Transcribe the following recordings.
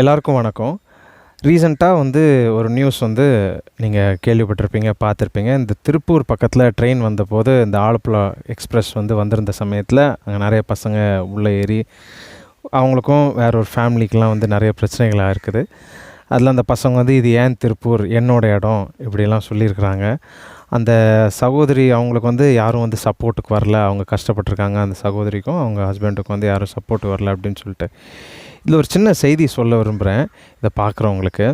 எல்லாருக்கும் வணக்கம். ரீசண்டாக வந்து ஒரு நியூஸ் வந்து நீங்கள் கேள்விப்பட்டிருப்பீங்க பார்த்துருப்பீங்க. இந்த திருப்பூர் பக்கத்தில் ட்ரெயின் வந்தபோது இந்த ஆலப்புழா எக்ஸ்ப்ரெஸ் வந்து வந்திருந்த சமயத்தில் அங்கே நிறைய பசங்க உள்ளே ஏறி அவங்களுக்கும் வேற ஒரு ஃபேமிலிக்கெலாம் வந்து நிறைய பிரச்சனைகளாக இருக்குது. அதில் அந்த பசங்க வந்து இது ஏன் திருப்பூர்? என்னோட இடம். இப்படிலாம் சொல்லியிருக்கிறாங்க. அந்த சகோதரி அவங்களுக்கு வந்து யாரும் வந்து சப்போர்ட்டுக்கு வரல. அவங்க கஷ்டப்பட்டிருக்காங்க அந்த சகோதரிக்கும் அவங்க ஹஸ்பண்டுக்கும் வந்து யாரும் சப்போர்ட் வரல அப்படின்னு சொல்லிட்டு. இதில் ஒரு சின்ன செய்தி சொல்ல விரும்புகிறேன் இதை பார்க்குறவங்களுக்கு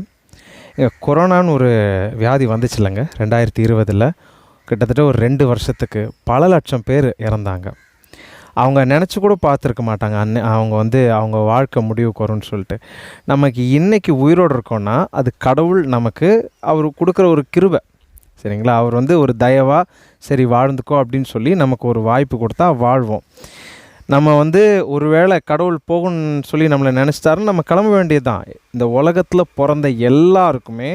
கொரோனான்னு ஒரு வியாதி வந்துச்சு இல்லைங்க ரெண்டாயிரத்தி இருபதில். கிட்டத்தட்ட ஒரு ரெண்டு வருஷத்துக்கு பல லட்சம் பேர் இறந்தாங்க. அவங்க நினச்சி கூட பார்த்துருக்க மாட்டாங்க. அன்னை அவங்க வந்து அவங்க வாழ்க்கை முடிவுக்கு வரும்னு சொல்லிட்டு. நமக்கு இன்றைக்கி உயிரோடு இருக்கோன்னா அது கடவுள் நமக்கு அவர் கொடுக்குற ஒரு கிருபை. சரிங்களா? அவர் வந்து ஒரு தயவாக சரி வாழ்ந்துக்கோ அப்படின்னு சொல்லி நமக்கு ஒரு வாய்ப்பு கொடுத்தா வாழ்வோம். நம்ம வந்து ஒருவேளை கடவுள் போகணும்னு சொல்லி நம்மளை நினச்சிட்டாருன்னு நம்ம கிளம்ப வேண்டியது தான் இந்த உலகத்தில் பிறந்த எல்லாருக்குமே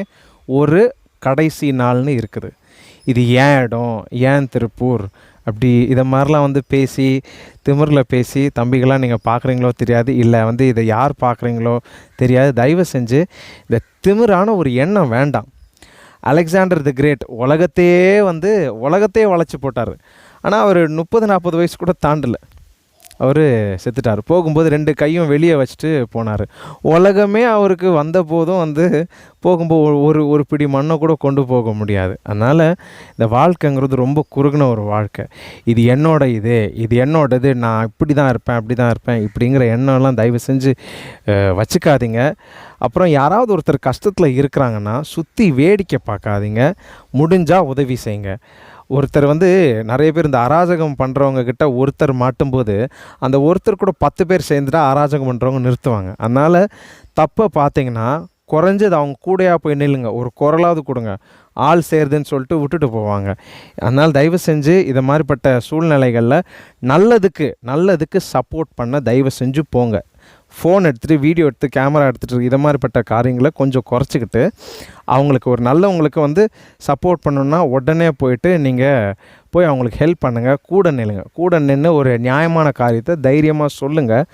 ஒரு கடைசி நாள்னு இருக்குது. இது ஏன் இடம்? ஏன் திருப்பூர்? அப்படி இதை மாதிரிலாம் வந்து பேசி திமிரில் பேசி தம்பிகளாம் நீங்கள் பார்க்குறீங்களோ தெரியாது இல்லை வந்து இதை யார் பார்க்குறீங்களோ தெரியாது தயவு செஞ்சு இந்த திமிரான ஒரு எண்ணம் வேண்டாம். அலெக்சாண்டர் தி கிரேட் உலகத்தையே வந்து உலகத்தையே வளைச்சி போட்டார். ஆனால் அவர் முப்பது நாற்பது வயசு கூட தாண்டலை. அவர் செத்துட்டார். போகும்போது ரெண்டு கையும் வெளியே வச்சுட்டு போனார். உலகமே அவருக்கு வந்த போதும் வந்து போகும்போது ஒரு ஒரு பிடி மண்ணை கூட கொண்டு போக முடியாது. அதனால் இந்த வாழ்க்கைங்கிறது ரொம்ப குறுகின ஒரு வாழ்க்கை. இது என்னோட இது இது என்னோடது நான் இப்படி தான் இருப்பேன் அப்படி தான் இருப்பேன் இப்படிங்கிற எண்ணம்லாம் தயவு செஞ்சு வச்சுக்காதீங்க. அப்புறம் யாராவது ஒருத்தர் கஷ்டத்தில் இருக்கிறாங்கன்னா சுற்றி வேடிக்கை பார்க்காதீங்க. முடிஞ்சால் உதவி செய்யுங்க ஒருத்தர் வந்து நிறைய பேர் இந்த அராஜகம் பண்ணுறவங்க கிட்ட ஒருத்தர் மாட்டும்போது அந்த ஒருத்தர் கூட பத்து பேர் சேர்ந்துட்டா அராஜகம் பண்ணுறவங்க நிறுத்துவாங்க. அதனால் தப்பை பார்த்தீங்கன்னா குறைஞ்சது அவங்க கூடயா போய் நில்லுங்க. ஒரு குரலாவது கொடுங்க. ஆள் சேருதுன்னு சொல்லிட்டு விட்டுட்டு போவாங்க. அதனால் தயவு செஞ்சு இதை மாதிரிப்பட்ட சூழ்நிலைகளில் நல்லதுக்கு நல்லதுக்கு சப்போர்ட் பண்ண தயவு செஞ்சு போங்க. ஃபோன் எடுத்துகிட்டு வீடியோ எடுத்து கேமரா எடுத்துகிட்டு இதை மாதிரிப்பட்ட காரியங்களை கொஞ்சம் குறைச்சிக்கிட்டு அவங்களுக்கு ஒரு நல்லவங்களுக்கு வந்து சப்போர்ட் பண்ணணுன்னா உடனே போயிட்டு நீங்கள் போய் அவங்களுக்கு ஹெல்ப் பண்ணுங்கள் கூட நில்லுங்க. கூட நின்று ஒரு நியாயமான காரியத்தை தைரியமாக சொல்லுங்கள்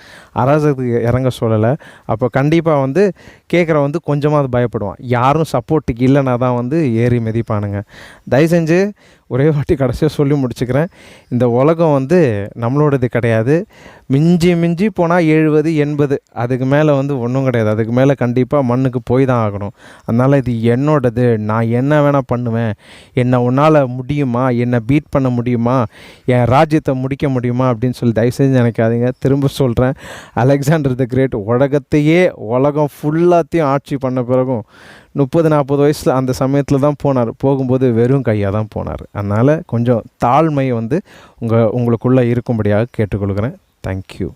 அரசத்துக்கு இறங்க சொல்லலை. அப்போ கண்டிப்பாக வந்து கேட்குற வந்து கொஞ்சமாவது பயப்படுவான். யாரும் சப்போர்ட்டுக்கு இல்லைனா தான் வந்து ஏறி மிதிப்பானுங்க. தயவு செஞ்சு ஒரே வாட்டி கடைசியாக சொல்லி முடிச்சுக்கிறேன். இந்த உலகம் வந்து நம்மளோடது கிடையாது. மிஞ்சி மிஞ்சி போனால் எழுபது எண்பது. அதுக்கு மேலே வந்து ஒன்றும் கிடையாது. அதுக்கு மேலே கண்டிப்பாக மண்ணுக்கு போய் தான் ஆகணும். அதனால் இது என்னோடது நான் என்ன வேணால் பண்ணுவேன். என்னை உன்னால் முடியுமா? என்னை பீட் பண்ண முடியுமா? என் ராஜ்யத்தை முடிக்க முடியுமா? அப்படின்னு சொல்லி தயவு செஞ்சு நினைக்காதீங்க. திரும்ப சொல்கிறேன் அலெக்சாண்டர் த கிரேட் உலகத்தையே உலகம் ஃபுல்லாத்தையும் ஆட்சி பண்ண பிறகும் முப்பது நாற்பது வயசில் அந்த சமயத்தில் தான் போனார். போகும்போது வெறும் கையாக தான் போனார். அதனால் கொஞ்சம் தாழ்மை வந்து உங்கள் உங்களுக்குள்ளே இருக்கும்படியாக கேட்டுக்கொள்கிறேன். தேங்க்யூ